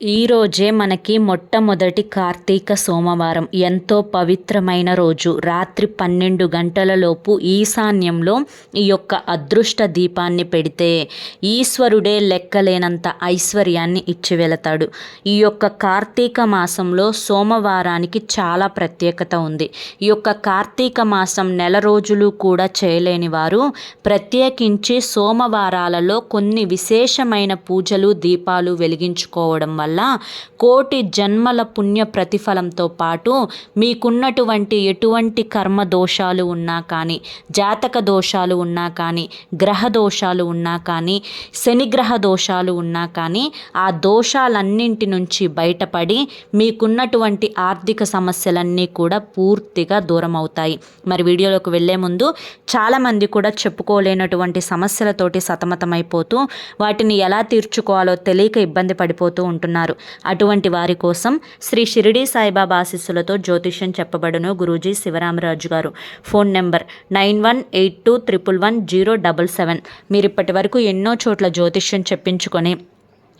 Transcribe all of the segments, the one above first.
ఈరోజే మనకి మొట్టమొదటి కార్తీక సోమవారం. ఎంతో పవిత్రమైన రోజు. రాత్రి పన్నెండు గంటలలోపు ఈశాన్యంలో ఈ యొక్క అదృష్ట దీపాన్ని పెడితే ఈశ్వరుడే లెక్కలేనంత ఐశ్వర్యాన్ని ఇచ్చి వెళతాడు ఈ యొక్క కార్తీక మాసంలో సోమవారానికి చాలా ప్రత్యేకత ఉంది. ఈ యొక్క కార్తీక మాసం నెల రోజులు కూడా చేయలేని వారు ప్రత్యేకించి సోమవారాలలో కొన్ని విశేషమైన పూజలు దీపాలు వెలిగించుకోవడం వల్ల వల్ల కోటి జన్మల పుణ్య ప్రతిఫలంతో పాటు మీకున్నటువంటి ఎటువంటి కర్మ దోషాలు ఉన్నా కానీ జాతక దోషాలు ఉన్నా కానీ గ్రహ దోషాలు ఉన్నా కానీ శనిగ్రహ దోషాలు ఉన్నా కానీ ఆ దోషాలన్నింటి నుంచి బయటపడి మీకున్నటువంటి ఆర్థిక సమస్యలన్నీ కూడా పూర్తిగా దూరం అవుతాయి మరి వీడియోలోకి వెళ్ళే ముందు చాలామంది కూడా చెప్పుకోలేనటువంటి సమస్యలతోటి సతమతమైపోతూ వాటిని ఎలా తీర్చుకోవాలో తెలియక ఇబ్బంది పడిపోతూ ఉంటున్నారు. ఉన్నారు అటువంటి వారి కోసం శ్రీ షిరిడి సాయిబాబా ఆశీస్సులతో జ్యోతిష్యం చెప్పబడును గురూజీ శివరామరాజు గారు. Phone number nine one eight two triple one zero double seven. మీరు ఇప్పటి వరకు ఎన్నో చోట్ల జ్యోతిష్యం చెప్పించుకొని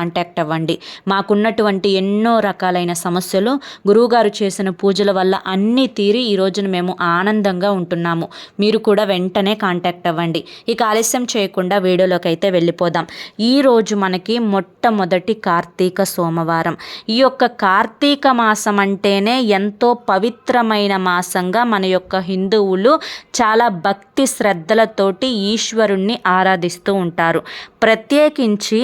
కాంటాక్ట్ అవ్వండి. మాకున్నటువంటి ఎన్నో రకాలైన సమస్యలు గురువుగారు చేసిన పూజల వల్ల అన్నీ తీరి ఈ రోజున మేము ఆనందంగా ఉంటున్నాము. మీరు కూడా వెంటనే కాంటాక్ట్ అవ్వండి. ఇక ఆలస్యం చేయకుండా వీడియోలోకి అయితే వెళ్ళిపోదాం ఈరోజు మనకి మొట్టమొదటి కార్తీక సోమవారం. ఈ యొక్క కార్తీక మాసం అంటేనే ఎంతో పవిత్రమైన మాసంగా మన యొక్క హిందువులు చాలా భక్తి శ్రద్ధలతోటి ఈశ్వరుణ్ణి ఆరాధిస్తూ ఉంటారు. ప్రత్యేకించి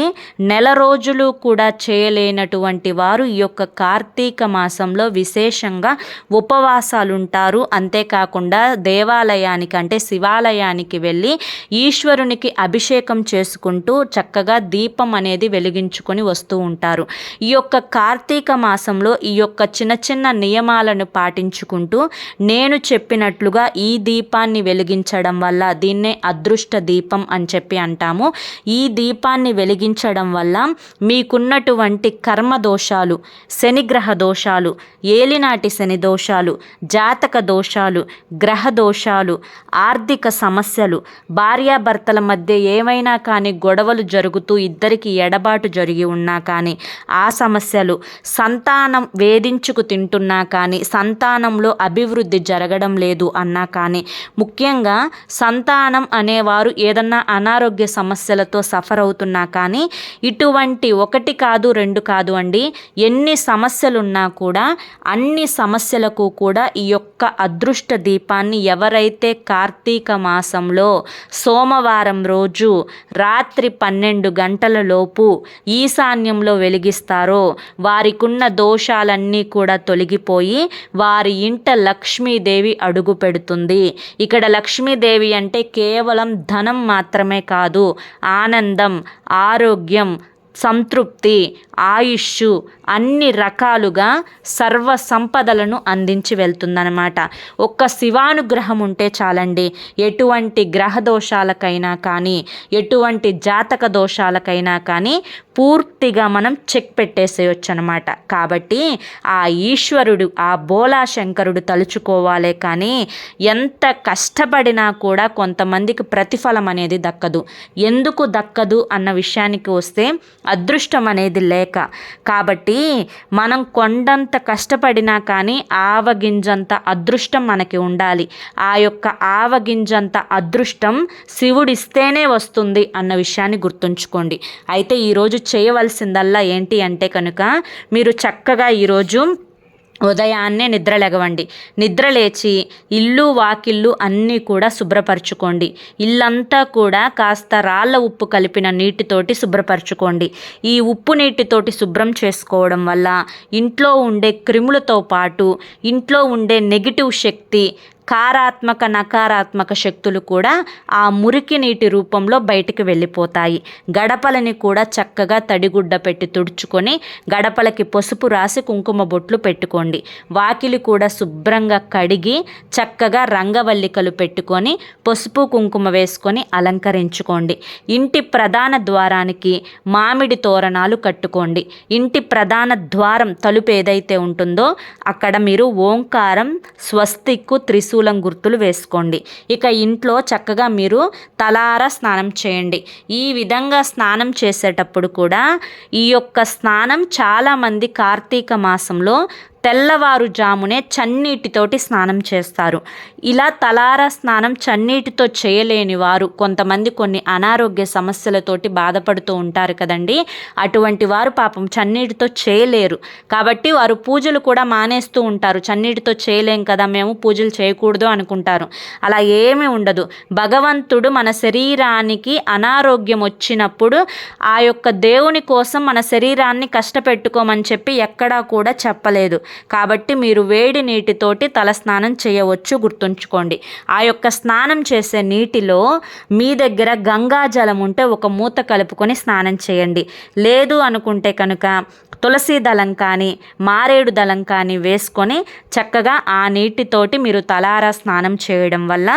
నెల రోజు రోజులు కూడా చేయలేనటువంటి వారు ఈ యొక్క కార్తీక మాసంలో విశేషంగా ఉపవాసాలు ఉంటారు అంతేకాకుండా దేవాలయానికి అంటే శివాలయానికి వెళ్ళి ఈశ్వరునికి అభిషేకం చేసుకుంటూ చక్కగా దీపం అనేది వెలిగించుకొని వస్తూ ఉంటారు. ఈ యొక్క కార్తీక మాసంలో ఈ యొక్క చిన్న చిన్న నియమాలను పాటించుకుంటూ నేను చెప్పినట్లుగా ఈ దీపాన్ని వెలిగించడం వల్ల దీన్నే అదృష్ట దీపం అని చెప్పి అంటాము. ఈ దీపాన్ని వెలిగించడం వల్ల మీకున్నటువంటి కర్మ దోషాలు శనిగ్రహ దోషాలు ఏలినాటి శని దోషాలు జాతక దోషాలు గ్రహ దోషాలు ఆర్థిక సమస్యలు భార్యాభర్తల మధ్య ఏమైనా కానీ గొడవలు జరుగుతూ ఇద్దరికి ఎడబాటు జరిగి ఉన్నా కానీ ఆ సమస్యలు సంతానం వేధించుకు తింటున్నా కానీ సంతానంలో అభివృద్ధి జరగడం లేదు అన్నా కానీ ముఖ్యంగా సంతానం అనేవారు ఏదన్నా అనారోగ్య సమస్యలతో సఫర్ అవుతున్నా కానీ ఇటువంటి ఒకటి ఒకటి కాదు రెండు కాదు అండి. ఎన్ని సమస్యలున్నా కూడా అన్ని సమస్యలకు కూడా ఈ యొక్క అదృష్ట దీపాన్ని ఎవరైతే కార్తీక మాసంలో సోమవారం రోజు రాత్రి పన్నెండు గంటల లోపు ఈశాన్యంలో వెలిగిస్తారో వారికున్న దోషాలన్నీ కూడా తొలగిపోయి వారి ఇంట లక్ష్మీదేవి అడుగు పెడుతుంది. ఇక్కడ లక్ష్మీదేవి అంటే కేవలం ధనం మాత్రమే కాదు ఆనందం ఆరోగ్యం సంతృప్తి ఆయుష్ అన్ని రకాలుగా సర్వ సంపదలను అందించి వెళ్తుందనమాట ఒక్క శివానుగ్రహం ఉంటే చాలండి. ఎటువంటి గ్రహ దోషాలకైనా కానీ ఎటువంటి జాతక దోషాలకైనా కానీ పూర్తిగా మనం చెక్ పెట్టేసేయచ్చు అనమాట కాబట్టి ఆ ఈశ్వరుడు ఆ బోలా శంకరుడు తలుచుకోవాలే కానీ ఎంత కష్టపడినా కూడా కొంతమందికి ప్రతిఫలం అనేది దక్కదు. ఎందుకు దక్కదు అన్న విషయానికి వస్తే అదృష్టం అనేది లేక. కాబట్టి మనం కొండంత కష్టపడినా కానీ ఆవగింజంత అదృష్టం మనకి ఉండాలి. ఆ యొక్క ఆవగింజంత అదృష్టం శివుడిస్తేనే వస్తుంది అన్న విషయాన్ని గుర్తుంచుకోండి. అయితే ఈరోజు చేయవలసిందల్లా ఏంటి అంటే కనుక మీరు చక్కగా ఈరోజు ఉదయాన్నే నిద్ర లెగవండి. నిద్ర లేచి ఇల్లు వాకిళ్ళు అన్నీ కూడా శుభ్రపరచుకోండి. ఇల్లంతా కూడా కాస్త రాళ్ళ ఉప్పు కలిపిన నీటితోటి శుభ్రపరచుకోండి. ఈ ఉప్పు నీటితోటి శుభ్రం చేసుకోవడం వల్ల ఇంట్లో ఉండే క్రిములతో పాటు ఇంట్లో ఉండే నెగిటివ్ శక్తి కారాత్మక నకారాత్మక శక్తులు కూడా ఆ మురికి నీటి రూపంలో బయటికి వెళ్ళిపోతాయి. గడపలని కూడా చక్కగా తడిగుడ్డ పెట్టి తుడుచుకొని గడపలకి పసుపు రాసి కుంకుమ బొట్లు పెట్టుకోండి. వాకిలి కూడా శుభ్రంగా కడిగి చక్కగా రంగవల్లికలు పెట్టుకొని పసుపు కుంకుమ వేసుకొని అలంకరించుకోండి. ఇంటి ప్రధాన ద్వారానికి మామిడి తోరణాలు కట్టుకోండి. ఇంటి ప్రధాన ద్వారం తలుపు ఏదైతే ఉంటుందో అక్కడ మీరు ఓంకారం స్వస్తిక్కు త్రిశూలం గుర్తులు వేసుకోండి. ఇక ఇంట్లో చక్కగా మీరు తలార స్నానం చేయండి. ఈ విధంగా స్నానం చేసేటప్పుడు కూడా ఈ యొక్క స్నానం చాలామంది కార్తీక మాసంలో తెల్లవారుజామునే చన్నీటితోటి స్నానం చేస్తారు. ఇలా తలారా స్నానం చన్నీటితో చేయలేని వారు కొంతమంది కొన్ని అనారోగ్య సమస్యలతోటి బాధపడుతూ ఉంటారు కదండి. అటువంటి వారు పాపం చన్నీటితో చేయలేరు. కాబట్టి వారు పూజలు కూడా మానేస్తూ ఉంటారు. చన్నీటితో చేయలేం కదా మేము పూజలు చేయకూడదు అనుకుంటారు. అలా ఏమీ ఉండదు. భగవంతుడు మన శరీరానికి అనారోగ్యం వచ్చినప్పుడు ఆ యొక్క దేవుని కోసం మన శరీరాన్ని కష్టపెట్టుకోమని చెప్పి ఎక్కడా కూడా చెప్పలేదు. కాబట్టి మీరు వేడి నీటితోటి తల స్నానం చేయవచ్చు గుర్తుంచుకోండి. ఆ యొక్క స్నానం చేసే నీటిలో మీ దగ్గర గంగా జలం ఉంటే ఒక మూత కలుపుకొని స్నానం చేయండి. లేదు అనుకుంటే కనుక తులసి దళం కానీ మారేడు దళం కానీ వేసుకొని చక్కగా ఆ నీటితోటి మీరు తలారా స్నానం చేయడం వల్ల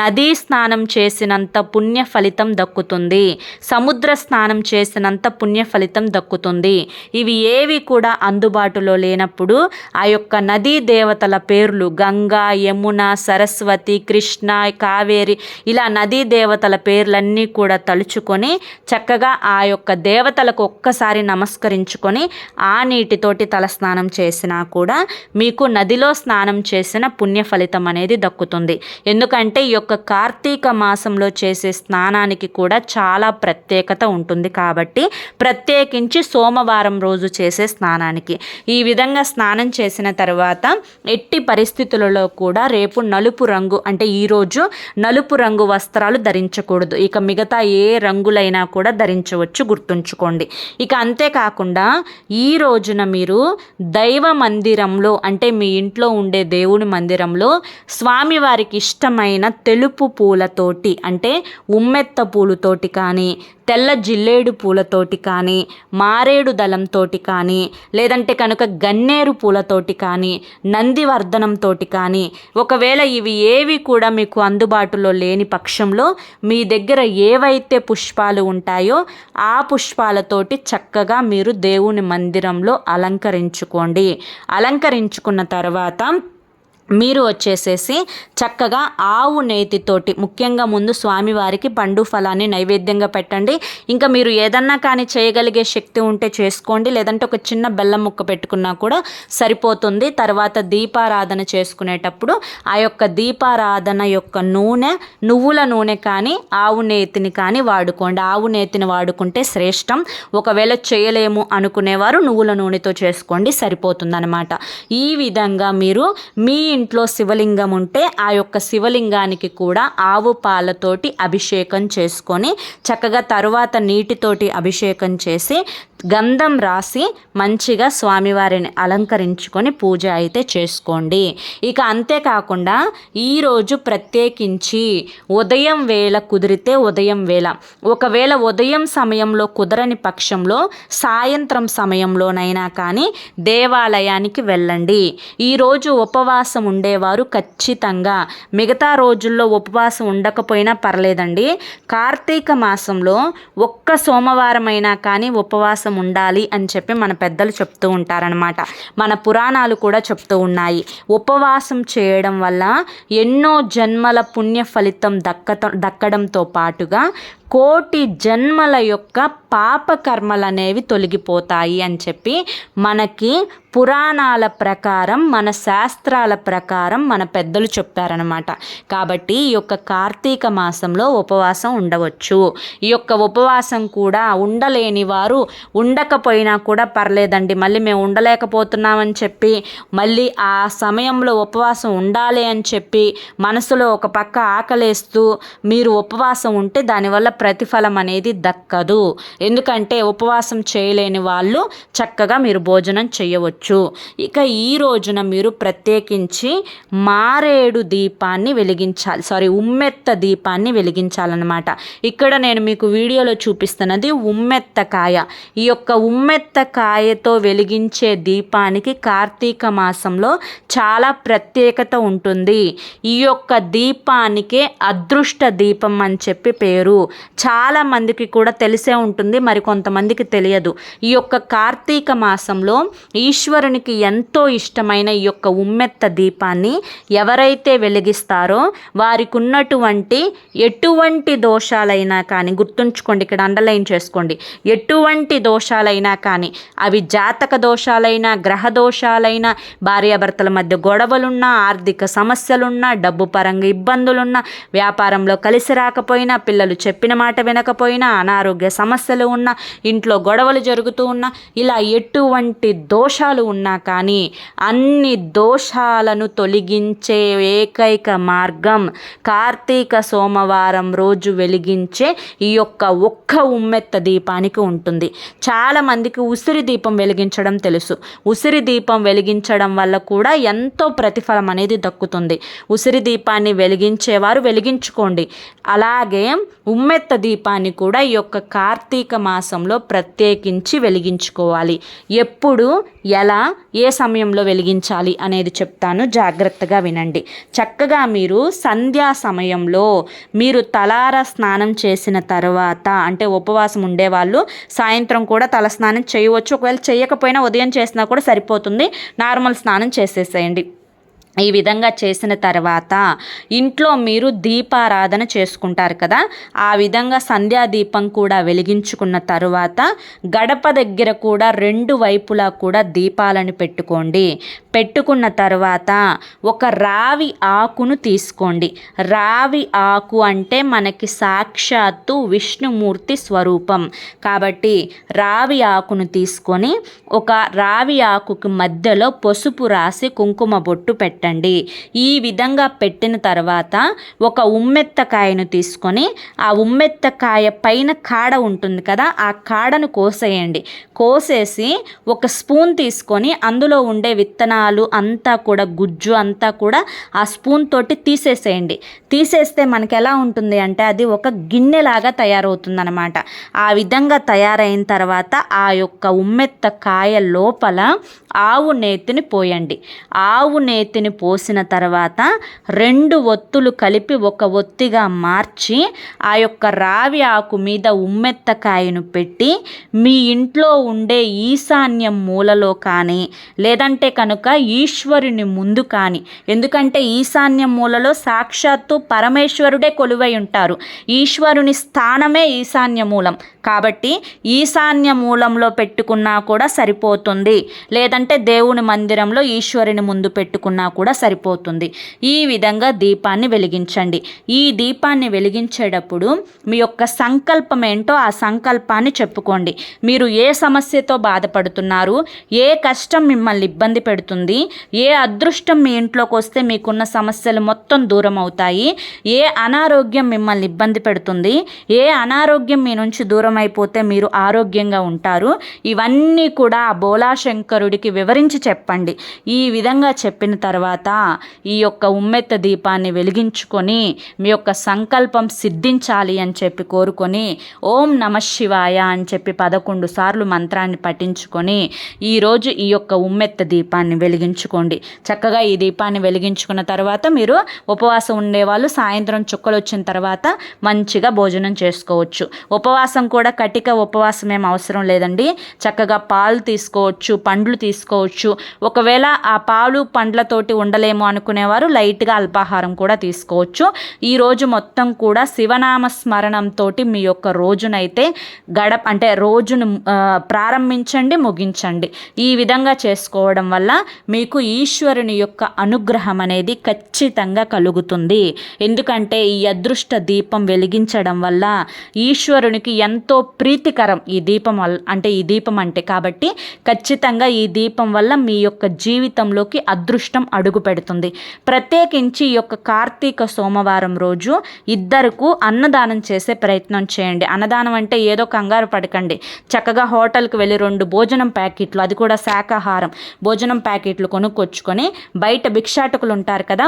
నదీ స్నానం చేసినంత పుణ్య ఫలితం దక్కుతుంది. సముద్ర స్నానం చేసినంత పుణ్య ఫలితం దక్కుతుంది. ఇవి ఏవి కూడా అందుబాటులో లేనప్పుడు ఆ యొక్క నదీ దేవతల పేర్లు గంగా యమున సరస్వతి కృష్ణ కావేరి ఇలా నదీ దేవతల పేర్లన్నీ కూడా తలుచుకొని చక్కగా ఆ యొక్క దేవతలకు ఒక్కసారి నమస్కరించుకొని ఆ నీటితోటి తల స్నానం చేసినా కూడా మీకు నదిలో స్నానం చేసిన పుణ్య ఫలితం అనేది దక్కుతుంది. ఎందుకంటే ఈ యొక్క కార్తీక మాసంలో చేసే స్నానానికి కూడా చాలా ప్రత్యేకత ఉంటుంది కాబట్టి ప్రత్యేకించి సోమవారం రోజు చేసే స్నానానికి. ఈ విధంగా స్నానం చేసిన తర్వాత ఎట్టి పరిస్థితులలో కూడా రేపు నలుపు రంగు అంటే ఈరోజు నలుపు రంగు వస్త్రాలు ధరించకూడదు. ఇక మిగతా ఏ రంగులైనా కూడా ధరించవచ్చు గుర్తుంచుకోండి. ఇక అంతేకాకుండా ఈ రోజున మీరు దైవ మందిరంలో అంటే మీ ఇంట్లో ఉండే దేవుని మందిరంలో స్వామివారికి ఇష్టమైన తెలుపు పూలతోటి అంటే ఉమ్మెత్త పూలతోటి కానీ తెల్ల జిల్లేడు పూలతోటి కానీ మారేడు దళంతోటి కానీ లేదంటే కనుక గన్నేరు పూలతోటి కానీ నందివర్ధనంతో కానీ ఒకవేళ ఇవి ఏవి కూడా మీకు అందుబాటులో లేని పక్షంలో మీ దగ్గర ఏవైతే పుష్పాలు ఉంటాయో ఆ పుష్పాలతోటి చక్కగా మీరు దేవుని మందిరంలో అలంకరించుకోండి. అలంకరించుకున్న తర్వాత మీరు వచ్చేసేసి చక్కగా ఆవు నేతితోటి ముఖ్యంగా ముందు స్వామివారికి పండు ఫలాన్ని నైవేద్యంగా పెట్టండి. ఇంకా మీరు ఏదన్నా కానీ చేయగలిగే శక్తి ఉంటే చేసుకోండి. లేదంటే ఒక చిన్న బెల్లం ముక్క పెట్టుకున్నా కూడా సరిపోతుంది. తర్వాత దీపారాధన చేసుకునేటప్పుడు ఆ యొక్క దీపారాధన యొక్క నూనె నువ్వుల నూనె కానీ ఆవు నేతిని కానీ వాడుకోండి. ఆవు నేతిని వాడుకుంటే శ్రేష్టం. ఒకవేళ చేయలేము అనుకునేవారు నువ్వుల నూనెతో చేసుకోండి. సరిపోతుందన్నమాట. ఈ విధంగా మీరు మీ ఇంట్లో శివలింగం ఉంటే ఆ యొక్క శివలింగానికి కూడా ఆవు పాలతోటి అభిషేకం చేసుకొని చక్కగా తరువాత నీటితోటి అభిషేకం చేసి గంధం రాసి మంచిగా స్వామివారిని అలంకరించుకొని పూజ అయితే చేసుకోండి. ఇక అంతేకాకుండా ఈరోజు ప్రత్యేకించి ఉదయం వేళ కుదిరితే ఉదయం వేళ. ఒకవేళ ఉదయం సమయంలో కుదరని పక్షంలో సాయంత్రం సమయంలోనైనా కానీ దేవాలయానికి వెళ్ళండి. ఈరోజు ఉపవాసం ఉండేవారు ఖచ్చితంగా. మిగతా రోజుల్లో ఉపవాసం ఉండకపోయినా పర్లేదండి. కార్తీక మాసంలో ఒక్క సోమవారం అయినా కానీ ఉపవాసం ఉండాలి అని చెప్పి మన పెద్దలు చెప్తూ ఉంటారనమాట మన పురాణాలు కూడా చెప్తూ ఉన్నాయి. ఉపవాసం చేయడం వల్ల ఎన్నో జన్మల పుణ్య ఫలితం దక్కత దక్కడంతో పాటుగా కోటి జన్మల యొక్క పాపకర్మలు అనేవి తొలగిపోతాయి అని చెప్పి మనకి పురాణాల ప్రకారం మన శాస్త్రాల ప్రకారం మన పెద్దలు చెప్పారనమాట కాబట్టి ఈ యొక్క కార్తీక మాసంలో ఉపవాసం ఉండవచ్చు. ఈ యొక్క ఉపవాసం కూడా ఉండలేని వారు ఉండకపోయినా కూడా పర్లేదండి. మళ్ళీ మేము ఉండలేకపోతున్నామని చెప్పి మళ్ళీ ఆ సమయంలో ఉపవాసం ఉండాలి అని చెప్పి మనసులో ఒక పక్క ఆకలేస్తూ మీరు ఉపవాసం ఉంటే దానివల్ల ప్రతిఫలం అనేది దక్కదు. ఎందుకంటే ఉపవాసం చేయలేని వాళ్ళు చక్కగా మీరు భోజనం చేయవచ్చు. చేసుకోవచ్చు ఇక ఈ రోజున మీరు ప్రత్యేకించి మారేడు దీపాన్ని వెలిగించాలి. సారీ ఉమ్మెత్త దీపాన్ని వెలిగించాలన్నమాట. ఇక్కడ నేను మీకు వీడియోలో చూపిస్తున్నది ఉమ్మెత్తకాయ ఈ యొక్క ఉమ్మెత్త కాయతో వెలిగించే దీపానికి కార్తీక మాసంలో చాలా ప్రత్యేకత ఉంటుంది. ఈ యొక్క దీపానికే అదృష్ట దీపం అని చెప్పి పేరు. చాలా మందికి కూడా తెలిసే ఉంటుంది మరి కొంతమందికి తెలియదు. ఈ యొక్క కార్తీక మాసంలో ఈశ్వరునికి ఎంతో ఇష్టమైన ఈ యొక్క ఉమ్మెత్త దీపాన్ని ఎవరైతే వెలిగిస్తారో వారికి ఉన్నటువంటి ఎటువంటి దోషాలైనా కానీ గుర్తుంచుకోండి ఇక్కడ అండర్లైన్ చేసుకోండి. ఎటువంటి దోషాలైనా కానీ అవి జాతక దోషాలైనా గ్రహ దోషాలైనా భార్యాభర్తల మధ్య గొడవలున్నా ఆర్థిక సమస్యలున్నా డబ్బు పరంగా ఇబ్బందులున్నా వ్యాపారంలో కలిసి రాకపోయినా పిల్లలు చెప్పిన మాట వినకపోయినా అనారోగ్య సమస్యలు ఉన్నా ఇంట్లో గొడవలు జరుగుతూ ఉన్నా ఇలా ఎటువంటి దోషాలు ఉన్నా కానీ అన్ని దోషాలను తొలగించే ఏకైక మార్గం కార్తీక సోమవారం రోజు వెలిగించే ఈ యొక్క ఒక్క ఉమ్మెత్త దీపానికి ఉంటుంది. చాలామందికి ఉసిరి దీపం వెలిగించడం తెలుసు. ఉసిరి దీపం వెలిగించడం వల్ల కూడా ఎంతో ప్రతిఫలం అనేది దక్కుతుంది. ఉసిరి దీపాన్ని వెలిగించేవారు వెలిగించుకోండి. అలాగే ఉమ్మెత్త దీపాన్ని కూడా ఈ యొక్క కార్తీక మాసంలో ప్రత్యేకించి వెలిగించుకోవాలి. ఎప్పుడు ఎలా ఏ సమయంలో వెలిగించాలి అనేది చెప్తాను. జాగ్రత్తగా వినండి. చక్కగా మీరు సంధ్యా సమయంలో మీరు తలార స్నానం చేసిన తర్వాత అంటే ఉపవాసం ఉండేవాళ్ళు సాయంత్రం కూడా తల స్నానం చేయవచ్చు. ఒకవేళ చేయకపోయినా ఉదయం చేసినా కూడా సరిపోతుంది. నార్మల్ స్నానం చేసేసేయండి. ఈ విధంగా చేసిన తర్వాత ఇంట్లో మీరు దీపారాధన చేసుకుంటారు కదా ఆ విధంగా సంధ్యా దీపం కూడా వెలిగించుకున్న తరువాత గడప దగ్గర కూడా రెండు వైపులా కూడా దీపాలను పెట్టుకోండి. పెట్టుకున్న తర్వాత ఒక రావి ఆకును తీసుకోండి. రావి ఆకు అంటే మనకి సాక్షాత్తు విష్ణుమూర్తి స్వరూపం. కాబట్టి రావి ఆకును తీసుకొని ఒక రావి ఆకుకి మధ్యలో పసుపు రాసి కుంకుమ బొట్టు పెట్టండి. ఈ విధంగా పెట్టిన తర్వాత ఒక ఉమ్మెత్తకాయను తీసుకొని ఆ ఉమ్మెత్తకాయ పైన కాడ ఉంటుంది కదా ఆ కాడను కోసేయండి. కోసేసి ఒక స్పూన్ తీసుకొని అందులో ఉండే విత్తనాలు అంతా కూడా గుజ్జు అంతా కూడా ఆ స్పూన్ తోటి తీసేసేయండి. తీసేస్తే మనకి ఎలా ఉంటుంది అంటే అది ఒక గిన్నెలాగా తయారవుతుంది అనమాట ఆ విధంగా తయారైన తర్వాత ఆ యొక్క ఉమ్మెత్త కాయ లోపల ఆవు నేతిని పోయండి. ఆవు నేతిని పోసిన తర్వాత రెండు ఒత్తులు కలిపి ఒక ఒత్తిగా మార్చి ఆ యొక్క రావి ఆకు మీద ఉమ్మెత్తకాయను పెట్టి మీ ఇంట్లో ఉండే ఈశాన్యం మూలలో కానీ లేదంటే కనుక ఈశ్వరుని ముందు కానీ. ఎందుకంటే ఈశాన్య మూలలో సాక్షాత్తు పరమేశ్వరుడే కొలువై ఉంటారు. ఈశ్వరుని స్థానమే ఈశాన్య మూలం. కాబట్టి ఈశాన్య మూలంలో పెట్టుకున్నా కూడా సరిపోతుంది. లేదంటే దేవుని మందిరంలో ఈశ్వరుని ముందు పెట్టుకున్నా కూడా సరిపోతుంది. ఈ విధంగా దీపాన్ని వెలిగించండి. ఈ దీపాన్ని వెలిగించేటప్పుడు మీ యొక్క సంకల్పం ఏంటో ఆ సంకల్పాన్ని చెప్పుకోండి. మీరు ఏ సమస్యతో బాధపడుతున్నారు? ఏ కష్టం మిమ్మల్ని ఇబ్బంది పెడుతుంది? ఏ అదృష్టం మీ ఇంట్లోకి వస్తే మీకున్న సమస్యలు మొత్తం దూరం అవుతాయి. ఏ అనారోగ్యం మిమ్మల్ని ఇబ్బంది పెడుతుంది. ఏ అనారోగ్యం మీ నుంచి దూరం అయిపోతే మీరు ఆరోగ్యంగా ఉంటారు. ఇవన్నీ కూడా బోలాశంకరుడికి వివరించి చెప్పండి. ఈ విధంగా చెప్పిన తర్వాత ఈ యొక్క ఉమ్మెత్త దీపాన్ని వెలిగించుకొని మీ యొక్క సంకల్పం సిద్ధించాలి అని చెప్పి కోరుకొని ఓం నమ శివాయ అని చెప్పి పదకొండు సార్లు మంత్రాన్ని పఠించుకొని ఈరోజు ఈ యొక్క ఉమ్మెత్త దీపాన్ని వెలిగించుకోండి. చక్కగా ఈ దీపాన్ని వెలిగించుకున్న తర్వాత మీరు ఉపవాసం ఉండేవాళ్ళు సాయంత్రం చుక్కలు వచ్చిన తర్వాత మంచిగా భోజనం చేసుకోవచ్చు. ఉపవాసం కూడా కటిక ఉపవాసం ఏం అవసరం లేదండి. చక్కగా పాలు తీసుకోవచ్చు పండ్లు తీసుకోవచ్చు. ఒకవేళ ఆ పాలు పండ్లతోటి ఉండలేము అనుకునేవారు లైట్గా అల్పాహారం కూడా తీసుకోవచ్చు. ఈ రోజు మొత్తం కూడా శివనామ స్మరణంతో మీ యొక్క రోజునైతే గడప అంటే రోజును ప్రారంభించండి ముగించండి. ఈ విధంగా చేసుకోవడం వల్ల మీకు ఈశ్వరుని యొక్క అనుగ్రహం అనేది ఖచ్చితంగా కలుగుతుంది. ఎందుకంటే ఈ అదృష్ట దీపం వెలిగించడం వల్ల ఈశ్వరునికి ఎంతో ప్రీతికరం ఈ దీపం వల్ల అంటే ఈ దీపం అంటే. కాబట్టి ఖచ్చితంగా ఈ దీపం వల్ల మీ యొక్క జీవితంలోకి అదృష్టం అడుగు పెడుతుంది. ప్రత్యేకించి ఈ యొక్క కార్తీక సోమవారం రోజు ఇద్దరుకు అన్నదానం చేసే ప్రయత్నం చేయండి. అన్నదానం అంటే ఏదో కంగారు పడకండి. చక్కగా హోటల్కి వెళ్ళి రెండు భోజనం ప్యాకెట్లు అది కూడా శాకాహారం. భోజనం ప్యాకెట్ ప్యాకెట్లు కొనుక్కొచ్చుకొని బయట భిక్షాటకులు ఉంటారు కదా.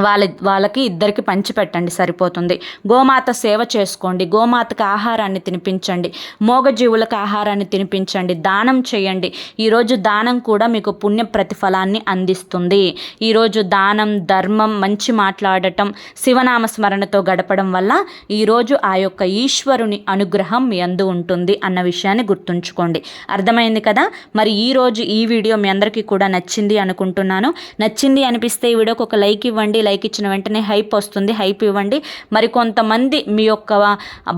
వాళ్ళ వాళ్ళకి ఇద్దరికి పంచిపెట్టండి సరిపోతుంది. గోమాత సేవ చేసుకోండి గోమాతకు ఆహారాన్ని తినిపించండి మోగజీవులకు ఆహారాన్ని తినిపించండి దానం చేయండి. ఈరోజు దానం కూడా మీకు పుణ్య ప్రతిఫలాన్ని అందిస్తుంది. ఈరోజు దానం ధర్మం మంచి మాట్లాడటం శివనామ స్మరణతో గడపడం వల్ల ఈరోజు ఆ యొక్క ఈశ్వరుని అనుగ్రహం మీ అందు ఉంటుంది అన్న విషయాన్ని గుర్తుంచుకోండి. అర్థమైంది కదా? మరి ఈరోజు ఈ వీడియో మీ అందరికీ కూడా నచ్చింది అనుకుంటున్నాను. నచ్చింది అనిపిస్తే ఈ వీడియోకి ఒక లైక్ ఇవ్వండి లైక్ ఇచ్చిన వెంటనే హైప్ వస్తుంది హైప్ ఇవ్వండి. మరి కొంతమంది మీ యొక్క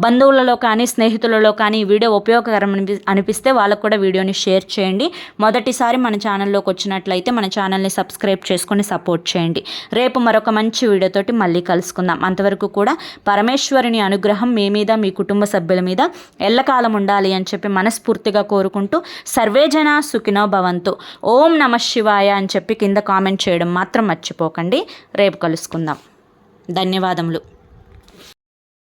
బంధువులలో కానీ స్నేహితులలో కానీ ఈ వీడియో ఉపయోగకరం అనిపిస్తే వాళ్ళకు కూడా వీడియోని షేర్ చేయండి. మొదటిసారి మన ఛానల్లోకి వచ్చినట్లయితే మన ఛానల్ని సబ్స్క్రైబ్ చేసుకొని సపోర్ట్ చేయండి. రేపు మరొక మంచి వీడియోతోటి మళ్ళీ కలుసుకుందాం. అంతవరకు కూడా పరమేశ్వరుని అనుగ్రహం మీ మీద మీ కుటుంబ సభ్యుల మీద ఎల్లకాలం ఉండాలి అని చెప్పి మనస్ఫూర్తిగా కోరుకుంటూ సర్వేజన సుఖినో భవంతు. ఓం నమ శివాయ అని చెప్పి కింద కామెంట్ చేయడం మాత్రం మర్చిపోకండి. రేపు రేపు కలుసుకుందాం. ధన్యవాదములు.